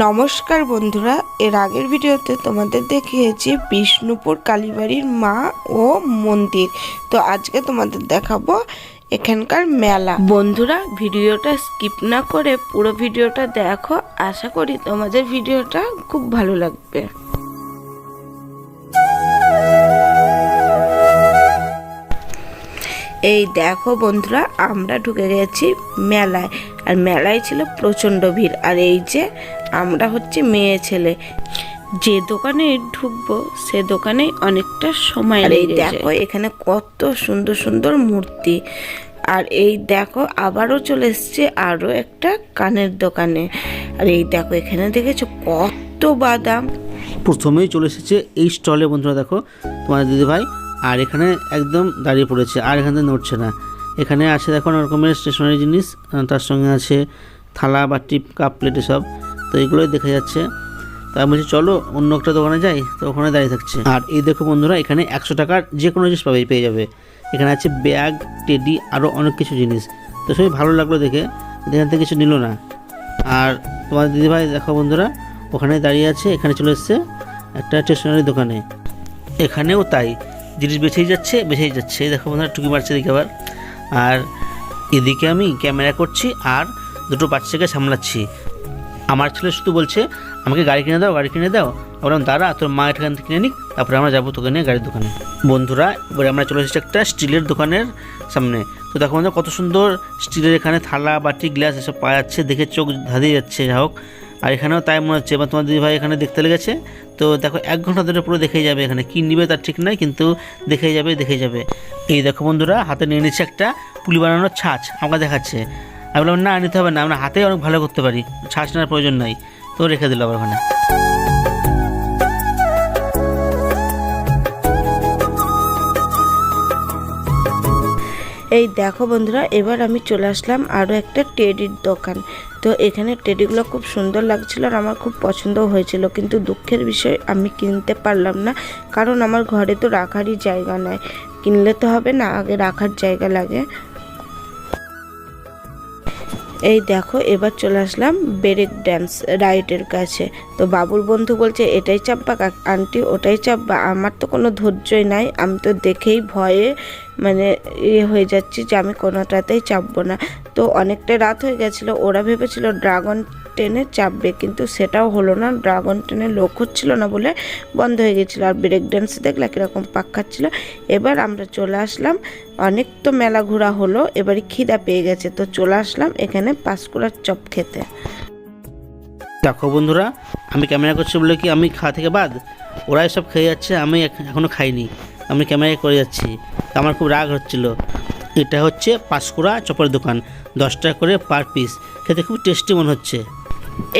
নমস্কার বন্ধুরা, এর আগের ভিডিওতে তোমাদের দেখিয়েছি বিষ্ণুপুর কালীবাড়ির মা ও মন্দির। তো আজকে তোমাদের দেখাবো এখানকার মেলা। বন্ধুরা, ভিডিওটা স্কিপ না করে পুরো ভিডিওটা দেখো। আশা করি তোমাদের ভিডিওটা খুব ভালো লাগবে। এই দেখো বন্ধুরা, আমরা ঢুকে গেছি মেলায়। আর মেলায় ছিল প্রচণ্ড ভিড়। আর এই যে আমরা হচ্ছে মেয়ে ছেলে যে দোকানে ঢুকবো সে দোকানে অনেকটা সময় এই দেখো এখানে কত সুন্দর সুন্দর মূর্তি। আর এই দেখো আবারও চলে এসছে আরও একটা কানের দোকানে। আর এই দেখো এখানে দেখেছ কত বাদাম। প্রথমেই চলে এসেছে এই স্টলে বন্ধুরা দেখো তোমার দিদিভাই আর এখানে একদম দাঁড়িয়ে পড়েছে আর এখান থেকে নড়ছে না। এখানে আছে দেখো অনেক রকমের স্টেশনারি জিনিস তার সঙ্গে আছে থালা বাটি কাপ প্লেট সব তো এগুলোই দেখা যাচ্ছে। তো আমি বলছি, চলো, অন্য একটা দোকানে যাই। তো ওখানে দাঁড়িয়ে থাকছে। আর এই দেখো বন্ধুরা, এখানে একশো টাকার যে কোনো জিনিস পাবে, পেয়ে যাবে। এখানে আছে ব্যাগ, টেডি আরও অনেক কিছু জিনিস। তো সবই ভালো লাগল দেখে। এখান থেকে কিছু নিল না। আর তোমার দিদিভাই, দেখো বন্ধুরা, ওখানে দাঁড়িয়ে আছে, এখানে চলে এসছে একটা স্টেশনারি দোকানে। এখানেও তাই। জিনিস বেছেই যাচ্ছে বেছেই যাচ্ছে। দেখো বন্ধুরা টুকি মারছে দেখে আবার। আর এদিকে আমি ক্যামেরা করছি আর দুটো বাচ্চাকে সামলাচ্ছি। আমার ছেলে শুধু বলছে, আমাকে গাড়ি কিনে দাও, গাড়ি কিনে দাও। বললাম, দাঁড়া, তোর মা এখান থেকে কিনে নিক, তারপরে আমরা যাব তোকে নিয়ে গাড়ির দোকানে। বন্ধুরা, এবারে আমরা চলে এসেছি একটা স্টিলের দোকানের সামনে। তো দেখো বন্ধুরা, কত সুন্দর স্টিলের এখানে থালা, বাটি, গ্লাস এসব পাওয়া যাচ্ছে, দেখে চোখ ধাঁধিয়ে যাচ্ছে যা হোক। আর এখানেও তাই মনে হচ্ছে। এবার তোমার দিদিভাই এখানে দেখতে লেগেছে। তো দেখো, এক ঘণ্টা ধরে পুরো দেখেই যাবে এখানে। কী নিবে তার ঠিক নাই, কিন্তু দেখেই যাবে দেখে যাবে। এই দেখো বন্ধুরা, হাতে নিয়ে নিচ্ছে একটা পুলি বানানোর ছাঁচ আমাকে দেখাচ্ছে। আমি বললাম, না, নিতে হবে না। আমরা হাতে অনেক ভালো করতে পারি। ছাঁচ নেওয়ার প্রয়োজন নাই। তো রেখে দিল আবার ওখানে। এই দেখো বন্ধুরা, এবার আমি চলে আসলাম আরও একটা টেডির দোকান। তো এখানে টেডিগুলো খুব সুন্দর লাগছিল আর আমার খুব পছন্দ হয়েছিল, কিন্তু দুঃখের বিষয় আমি কিনতে পারলাম না, কারণ আমার ঘরে তো রাখারই জায়গা নাই। কিনলে তো হবে না, আগে রাখার জায়গা লাগে। এই দেখো, এবার চলে আসলাম ব্রেক ড্যান্স রাইটের কাছে। তো বাবুর বন্ধু বলছে, এটাই চাপবা আন্টি ওটাই চাপবা। আমার তো কোনো ধৈর্যই নাই, আমি তো দেখেই ভয়ে মানে ইয়ে হয়ে যাচ্ছি যে আমি কোনোটাতেই চাপবো না। তো অনেকটা রাত হয়ে গেছিল, ওরা ভেবেছিল ড্রাগন টেনে চাপবে, কিন্তু সেটাও হলো না। ড্রাগন টেনে লোক হচ্ছিল না বলে বন্ধ হয়ে গেছিল। আর ব্রেক ড্যান্স দেখলে কীরকম পাক খাচ্ছিলো। এবার আমরা চলে আসলাম। অনেক তো মেলা ঘোরা হলো এবারে খিদা পেয়ে গেছে। তো চলে আসলাম এখানে পাঁশকুড়ার চপ খেতে। দেখো বন্ধুরা, আমি ক্যামেরা করছি বলে কি আমি খাওয়া থেকে বাদ? ওরা এসব খেয়ে যাচ্ছে, আমি এখ- এখনও খাইনি। আমি ক্যামেরায় করে যাচ্ছি। আমার খুব রাগ হচ্ছিল। এটা হচ্ছে পাঁশকুড়া চপের দোকান। দশ টাকা করে পার পিস খেতে খুব টেস্টি মনে হচ্ছে।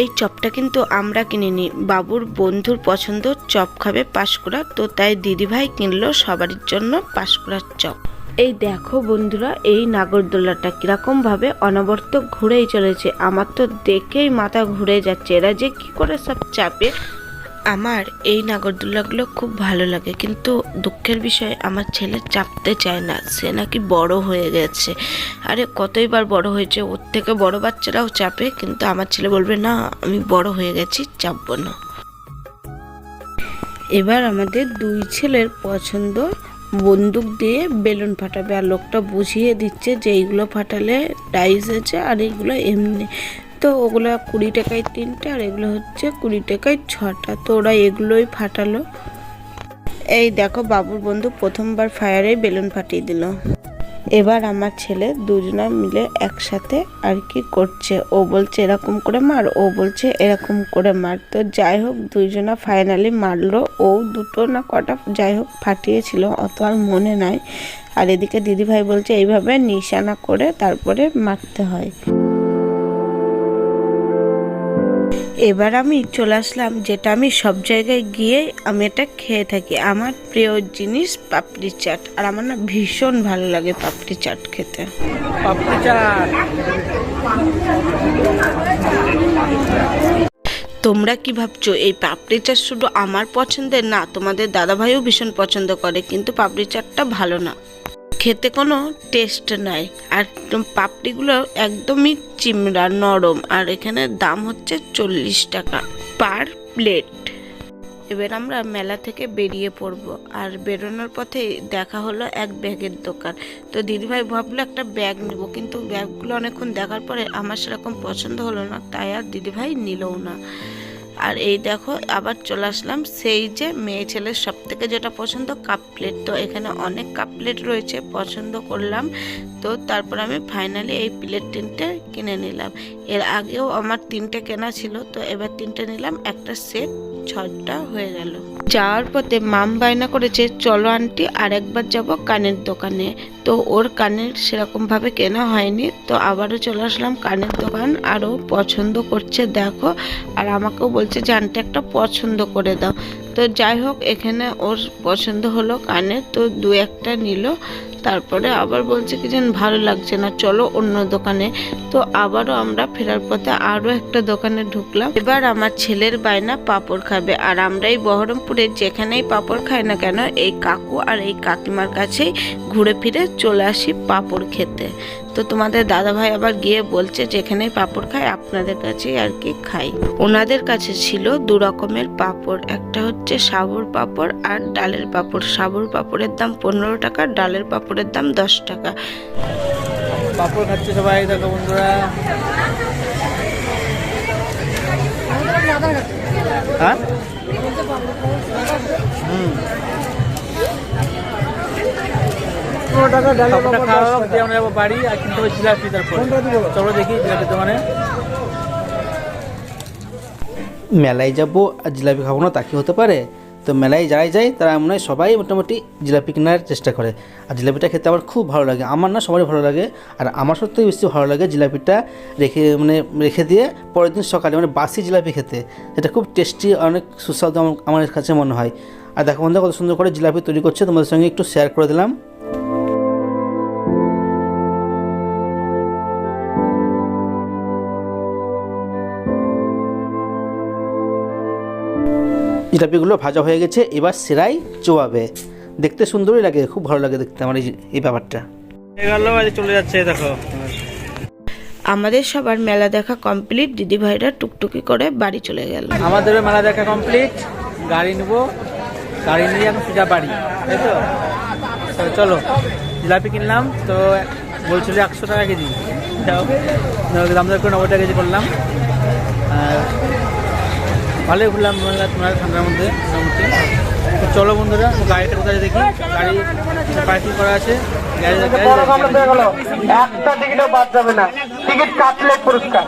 এই চপটা কিন্তু আমরা কিনিনি। বাবুর বন্ধুর পছন্দ চপ খাবে পাঁশকুড়া, তো তাই দিদিভাই কিনলো সবার জন্য পাঁশকুড়ার চপ। এই দেখো বন্ধুরা, এই নাগরদোল্লাটা কীরকম ভাবে অনবর্ত ঘুরেই চলেছে। আমার তো দেখেই মাথা ঘুরে যাচ্ছে। এরা যে কি করে সব চাপে আমার এই নাগরদোলাগুলো খুব ভালো লাগে, কিন্তু দুঃখের বিষয় আমার ছেলে চাপতে চায় না, সে নাকি বড় হয়ে গেছে। আরে কতইবার বড় হয়েছে, ওর থেকে বড় বাচ্চারাও চাপে, কিন্তু আমার ছেলে বলবে, না, আমি বড় হয়ে গেছি, চাপবো না। এবার আমাদের দুই ছেলের পছন্দ বন্দুক দিয়ে বেলুন ফাটাবে, আর লোকটা বুঝিয়ে দিচ্ছে যে এইগুলো ফাটালে ডাইস আছে, আর এইগুলো এমনি তো ওগুলো কুড়ি টাকায় তিনটে আর এগুলো হচ্ছে কুড়ি টাকায় ছটা। তো ওরা এগুলোই ফাটালো। এই দেখো বাবুর বন্ধু প্রথমবার ফায়ারে বেলুন ফাটিয়ে দিল। এবার আমার ছেলে দুজনা মিলে একসাথে আর কি করছে। ও বলছে এরকম করে মার, ও বলছে এরকম করে মার। তো যাই হোক দুইজনা ফাইনালি মারলো। ও দুটো না কটা যাই হোক ফাটিয়েছিল, অত আর মনে নাই। আর এদিকে দিদিভাই বলছে এইভাবে নিশানা করে তারপরে মারতে হয়। এবার আমি চলে আসলাম যেটা আমি সব জায়গায় গিয়ে আমি এটা খেয়ে থাকি। আমার প্রিয় জিনিস পাপড়ি চাট। আর আমার না ভীষণ ভালো লাগে পাপড়ি চাট খেতে। পাপড়ি চাট। তোমরা কি ভাবছ এই পাপড়ি চাট শুধু আমার পছন্দের? না তোমাদের দাদাভাইও ভীষণ পছন্দ করে কিন্তু পাপড়ি চাটটা ভালো না। খেতে কোনো টেস্ট নাই। আর পাপড়িগুলো একদমই চিমড়া, নরম। আর এখানে দাম হচ্ছে চল্লিশ টাকা পার প্লেট এবার আমরা মেলা থেকে বেরিয়ে পড়ব। আর বেরোনোর পথে দেখা হলো এক ব্যাগের দোকান। তো দিদিভাই ভাবলো একটা ব্যাগ নেব, কিন্তু ব্যাগগুলো অনেকক্ষণ দেখার পরে আমার সেরকম পছন্দ হলো না, তাই আর দিদিভাই নিলও না। আর এই দেখো, আবার চলে আসলাম। সেই যে মেয়ে ছেলের সব থেকে যেটা পছন্দ, কাপ প্লেট। তো এখানে অনেক কাপ প্লেট রয়েছে, পছন্দ করলাম। তো তারপর আমি ফাইনালি এই প্লেট তিনটে কিনে নিলাম। এর আগেও আমার তিনটে কেনা ছিল, তো এবার তিনটে নিলাম, একটা সেট ছটা হয়ে গেল। যাওয়ার পথে মাম বায়না করেছে, চলো আন্টি, আরেকবার যাব কানের দোকানে। তো ওর কানের সেরকমভাবে কেনা হয়নি, তো আবারও চলে আসলাম কানের দোকান আরও পছন্দ করছে, দেখো। আর আমাকেও বলছে যে, আন্টি, একটা পছন্দ করে দাও। তো যাই হোক, এখানে ওর পছন্দ হলো কানে, তো দু একটা নিল। তারপরে আবার বলছে কি যেন ভালো লাগছে না, চলো অন্য দোকানে। তো আবারও আমরা ফেরার পথে আরও একটা দোকানে ঢুকলাম। এবার আমার ছেলের বায়না পাপড় খাবে। আর আমরা এই বহরমপুরে যেখানেই পাপড় খাই না কেন, এই কাকু আর এই কাকিমার কাছেই ঘুরে ফিরে চলে আসি পাপড় খেতে। তো তোমাদের দাদাভাই আবার গিয়ে বলছে যেখানেই পাঁপড় খাই আপনাদের কাছেই আর কি খাই। ওনাদের কাছে ছিল দু রকমের পাঁপড়। একটা হচ্ছে সাবুর পাঁপড় আর ডালের পাঁপড়। সাবুর পাঁপড়ের দাম পনেরো টাকা, ডালের পাঁপড়ের দাম দশ টাকা। পাপড় খাচ্ছে সবাই, দেখো বন্ধুরা। হ্যাঁ? পাপড়টা খাওয়া হোক, দিয়ে আমরা যাব বাড়ি আর কিনতে হবে জিলাপি তারপর। চলো দেখি দোকানে। মেলায় যাব আর জিলাপি খাব না তা কি হতে পারে? তো মেলায় যারাই যায় তারা মনে হয় সবাই মোটামুটি জিলাপি কেনার চেষ্টা করে। আর জিলাপিটা খেতে আমার খুব ভালো লাগে। আমার না সবারই ভালো লাগে আর আমার সত্যিই বেশি ভালো লাগে জিলাপিটা রেখে মানে রেখে দিয়ে পরের দিন সকালে মানে বাসি জিলাপি খেতে যেটা খুব টেস্টি অনেক সুস্বাদু আমার- আমার কাছে মনে হয়। আর দেখো বন্ধু কত সুন্দর করে জিলাপি তৈরি করছে তোমাদের সঙ্গে একটু শেয়ার করে দিলাম। জিলাপিগুলো ভাজা হয়ে গেছে এবার সেরাই চোয়াবে। দেখতে সুন্দরই লাগে খুব ভালো লাগে দেখতে আমার এই এই ব্যাপারটা। চলে যাচ্ছে দেখো। আমাদের সবার মেলা দেখা কমপ্লিট দিদিভাইরা টুকটুকি করে বাড়ি চলে গেল। আমাদের মেলা দেখা কমপ্লিট গাড়ি নেব গাড়ি নিয়ে এখন সোজা বাড়ি তাই তো? চলো জিলাপি কিনলাম তো বলছিল একশো টাকা কেজি। যাও দাম দর করে নব্বই টাকা কেজি করলাম। আর ভালোই ঘুরলাম মেলা মেলা ঠান্ডার মধ্যে মোটামুটি। তো চলো বন্ধুরা গাড়িটা কোথায় দেখি। গাড়ি পার্কিং করা আছে। একটা টিকিটও বাদ যাবে না। টিকিট কাটলে পুরস্কার।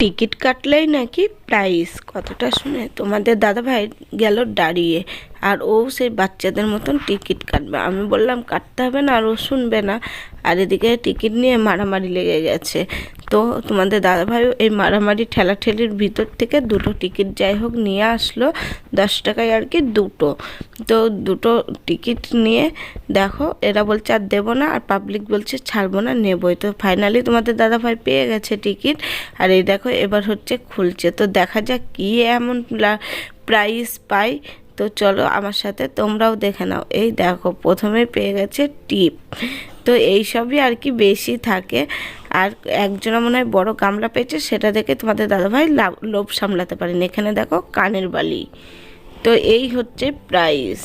টিকিট কাটলেই নাকি প্রাইস? কথাটা শুনে তোমাদের দাদা ভাই গেল দাঁড়িয়ে। আর ও সেই বাচ্চাদের মতন টিকিট কাটবে। আমি বললাম কাটতে হবে না আর ও শুনবে না। আর এদিকে টিকিট নিয়ে মারামারি লেগে গেছে। তো তোমাদের দাদা ভাইও এই মারামারি ঠেলাঠেলির ভিতর থেকে দুটো টিকিট যাই হোক নিয়ে আসলো, দশ টাকায় আর কি দুটো। তো দুটো টিকিট নিয়ে দেখো, এরা বলছে আর দেবো না আর পাবলিক বলছে ছাড়বো না, নেবই। তো ফাইনালি তোমাদের দাদা ভাই পেয়ে গেছে টিকিট। আর এই দেখো, এবার হচ্ছে খুলছে। তো দেখা যাক কী এমন প্রাইস পাই। তো চলো আমার সাথে তোমরাও দেখে নাও। এই দেখো, প্রথমে পেয়ে গেছে টিপ। তো এই সবই আর কি বেশি থাকে। আর একজনের মনে হয় বড় গামলা পেয়েছে, সেটা দেখে তোমাদের দাদাভাই লোভ সামলাতে পারেন। এখানে দেখো কানের বালি। তো এই হচ্ছে প্রাইস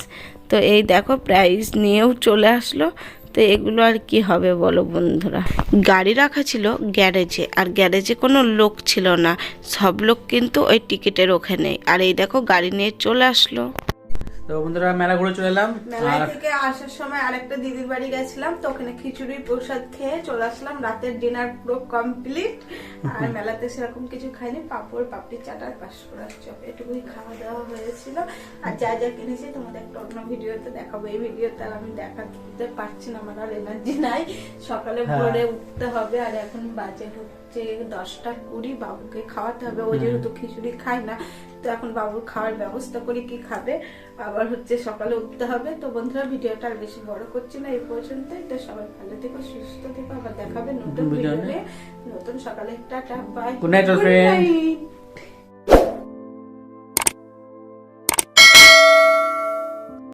তো এই দেখো প্রাইস নিয়েও চলে আসলো। তো এগুলো আর কি হবে বলো বন্ধুরা? গাড়ি রাখা ছিল গ্যারেজে, আর গ্যারেজে কোনো লোক ছিল না। সব লোক কিন্তু ওই টিকিটের ওখানে আর এই দেখো গাড়ি নিয়ে চলে আসলো। তো বন্ধুরা মেলা ঘুরে চলে এলাম। মেলায় থেকে আসার সময় আরেকটা দিদির বাড়ি গেছিলাম তো ওখানে খিচুড়ি প্রসাদ খেয়ে চলে আসলাম। রাতের ডিনার পুরো কমপ্লিট আর মেলাতে সেরকম কিছু খাইনি পাঁপড় পাপড়ি চাটার পাশ করার চপ এটুকুই খাওয়া দাওয়া হয়েছিল। আর যা যা কিনেছি তোমাদের একটা অন্য ভিডিওতে দেখাবো। এই ভিডিওতে আর আমি দেখাতে পারছি না আমার আর এনার্জি নাই। সকালে হ্যাঁ। ভোরে উঠতে হবে আর এখন বাজে হচ্ছে দশটা কুড়ি বাবুকে খাওয়াতে হবে। ও যেহেতু খিচুড়ি খায় না তো এখন বাবুর খাওয়ার ব্যবস্থা করে কি খাবে। আবার হচ্ছে সকালে উঠতে হবে। তো বন্ধুরা ভিডিওটা আর বেশি বড় করছি না এই পর্যন্তই। তো সবাই ভালো থেকো সুস্থ থেকো। আবার দেখাবে নতুন ভিডিওতে। ভিডিও নতুন সকালে টাটা বাই গুড friends.